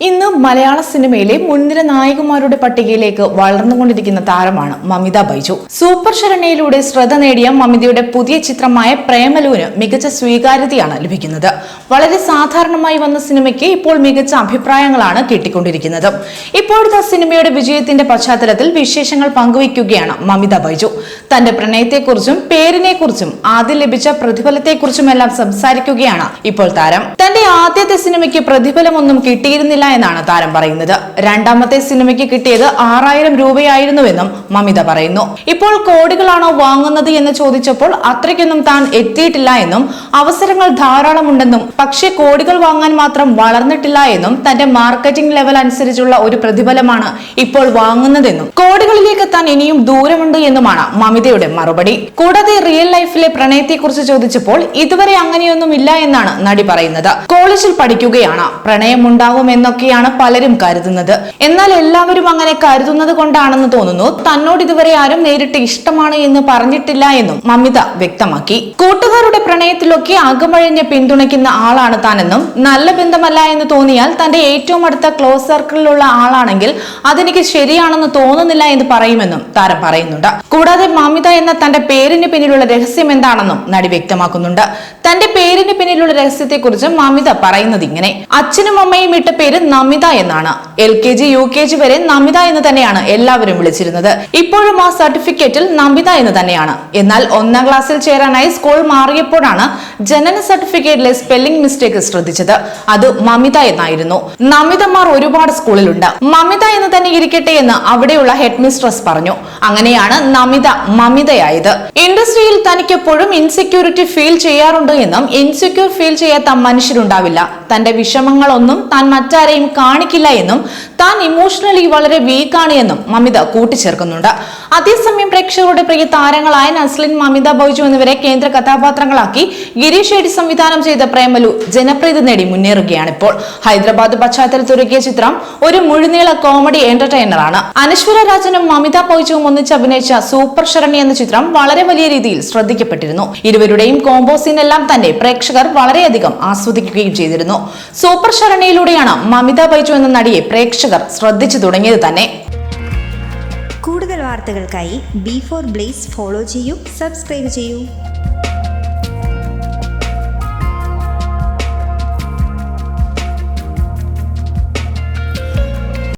ഇന്ന് മലയാള സിനിമയിലെ മുൻനിര നായകന്മാരുടെ പട്ടികയിലേക്ക് വളർന്നുകൊണ്ടിരിക്കുന്ന താരമാണ് മമിത ബൈജു. സൂപ്പർ ശരണയിലൂടെ ശ്രദ്ധ നേടിയ മമിതയുടെ പുതിയ ചിത്രമായ പ്രേമലുവിന് മികച്ച സ്വീകാര്യതയാണ് ലഭിക്കുന്നത്. വളരെ സാധാരണമായി വന്ന സിനിമയ്ക്ക് ഇപ്പോൾ മികച്ച അഭിപ്രായങ്ങളാണ് കിട്ടിക്കൊണ്ടിരിക്കുന്നത്. ഇപ്പോഴത്തെ സിനിമയുടെ വിജയത്തിന്റെ പശ്ചാത്തലത്തിൽ വിശേഷങ്ങൾ പങ്കുവയ്ക്കുകയാണ് മമിത ബൈജു. തന്റെ പ്രണയത്തെക്കുറിച്ചും പേരിനെക്കുറിച്ചും ആദ്യം ലഭിച്ച പ്രതിഫലത്തെക്കുറിച്ചുമെല്ലാം സംസാരിക്കുകയാണ് ഇപ്പോൾ താരം. തന്റെ ആദ്യത്തെ സിനിമയ്ക്ക് പ്രതിഫലമൊന്നും കിട്ടിയിരുന്നില്ല എന്നാണ് താരം പറയുന്നത്. രണ്ടാമത്തെ സിനിമയ്ക്ക് കിട്ടിയത് ആറായിരം രൂപയായിരുന്നുവെന്നും മമിത പറയുന്നു. ഇപ്പോൾ കോടികളാണോ വാങ്ങുന്നത് എന്ന് ചോദിച്ചപ്പോൾ അത്രയ്ക്കൊന്നും താൻ എത്തിയിട്ടില്ല എന്നും അവസരങ്ങൾ ധാരാളമുണ്ടെന്നും പക്ഷേ കോടികൾ വാങ്ങാൻ മാത്രം വളർന്നിട്ടില്ല എന്നും തന്റെ മാർക്കറ്റിംഗ് ലെവൽ അനുസരിച്ചുള്ള ഒരു പ്രതിഫലമാണ് ഇപ്പോൾ വാങ്ങുന്നതെന്നും കോടികളിലേക്ക് താൻ ഇനിയും ദൂരമുണ്ട് എന്നുമാണ് മമിതയുടെ മറുപടി. കൂടാതെ റിയൽ ലൈഫിലെ പ്രണയത്തെക്കുറിച്ച് ചോദിച്ചപ്പോൾ ഇതുവരെ അങ്ങനെയൊന്നും ഇല്ല എന്നാണ് നടി പറയുന്നത്. കോളേജിൽ പഠിക്കുകയാണ്. പ്രണയമുണ്ടാകും എന്നൊക്കെയാണ് പലരും കരുതുന്നത്. എന്നാൽ എല്ലാവരും അങ്ങനെ കരുതുന്നത് കൊണ്ടാണെന്ന് തോന്നുന്നു. തന്നോട് ഇതുവരെ ആരും നേരിട്ട് ഇഷ്ടമാണ് എന്ന് പറഞ്ഞിട്ടില്ല എന്നും മമിത വ്യക്തമാക്കി. കൂട്ടുകാരുടെ പ്രണയത്തിലൊക്കെ അകമഴിഞ്ഞ് പിന്തുണയ്ക്കുന്ന ആളാണ് താനെന്നും നല്ല ബന്ധമല്ല എന്ന് തോന്നിയാൽ തന്റെ ഏറ്റവും അടുത്ത ക്ലോസ് സർക്കിളിലുള്ള ആളാണെങ്കിൽ അതെനിക്ക് ശരിയാണെന്ന് തോന്നുന്നില്ല എന്ന് പറയുമെന്നും താരം പറയുന്നുണ്ട്. കൂടാതെ മമിത എന്ന തന്റെ പേരിന് പിന്നിലുള്ള രഹസ്യം എന്താണെന്നും നടി വ്യക്തമാക്കുന്നുണ്ട്. തന്റെ പേരിന് പിന്നിലുള്ള രഹസ്യത്തെക്കുറിച്ച് മമിത പറയുന്നത് ഇങ്ങനെ. അച്ഛനും അമ്മയും ഇട്ട പേര് നമിത എന്നാണ്. L K G U K G വരെ നമിത എന്ന് തന്നെയാണ് എല്ലാവരും വിളിച്ചിരുന്നത്. ഇപ്പോഴും ആ സർട്ടിഫിക്കറ്റിൽ നമിത എന്ന് തന്നെയാണ്. എന്നാൽ ഒന്നാം ക്ലാസ്സിൽ ചേരാനായി സ്കൂൾ മാറിയപ്പോഴാണ് ജനന സർട്ടിഫിക്കറ്റിലെ സ്പെല്ലിംഗ് മിസ്റ്റേക്ക് ശ്രദ്ധിച്ചത് അത് മമിത എന്നായിരുന്നു. നമിതമാർ ഒരുപാട് സ്കൂളിലുണ്ട്. മമിത എന്ന് തന്നെ ഇരിക്കട്ടെ എന്ന് അവിടെയുള്ള ഹെഡ് മിസ്ട്രസ് പറഞ്ഞു. അങ്ങനെയാണ് നമിത മമിതയായത്. ഇൻഡസ്ട്രിയിൽ തനിക്ക് എപ്പോഴും ഇൻസെക്യൂരിറ്റി ഫീൽ ചെയ്യാറുണ്ട് എന്നും ഇൻസെക്യൂർ ഫീൽ ചെയ്യാത്ത മനുഷ്യരുണ്ടാവില്ല. തന്റെ വിഷമങ്ങളൊന്നും താൻ മറ്റാരെയും കാണിക്കില്ല എന്നും താൻ ഇമോഷണലി വളരെ വീക്കാണ് എന്നും മമിത കൂട്ടിച്ചേർക്കുന്നുണ്ട്. അതേസമയം പ്രേക്ഷകരുടെ പ്രിയ താരങ്ങളായ നസ്ലിൻ മമിത ബൈജു എന്നിവരെ കേന്ദ്ര കഥാപാത്രങ്ങളാക്കി ഗിരീഷ് ഷെഡി സംവിധാനം ചെയ്ത പ്രേമലു ജനപ്രീതി നേടി മുന്നേറുകയാണ് ഇപ്പോൾ ഹൈദരാബാദ് പശ്ചാത്തലത്തൊരുക്കിയ ചിത്രം ഒരു മുഴുനീള കോമഡി എന്റർടൈനറാണ് അനശ്വര രാജനും മമിത പോയിച്ചും ഒന്നിച്ച് അഭിനയിച്ച സൂപ്പർ ശരണി എന്ന ചിത്രം വളരെ വലിയ രീതിയിൽ ശ്രദ്ധിക്കപ്പെട്ടിരുന്നു. ഇരുവരുടെയും കോംബോ സീനെല്ലാം തന്നെ പ്രേക്ഷകർ വളരെയധികം ആസ്വദിക്കുകയും ചെയ്തിരുന്നു. സൂപ്പർ ശരണിയിലൂടെയാണ് മമിത പൈച്ചു എന്ന നടിയെ പ്രേക്ഷകർ ശ്രദ്ധിച്ചു തുടങ്ങിയത് തന്നെ. കൂടുതൽ വാർത്തകൾക്കായി ബി ഫോർ ബ്ലേസ് ഫോളോ ചെയ്യൂ സബ്സ്ക്രൈബ് ചെയ്യൂ.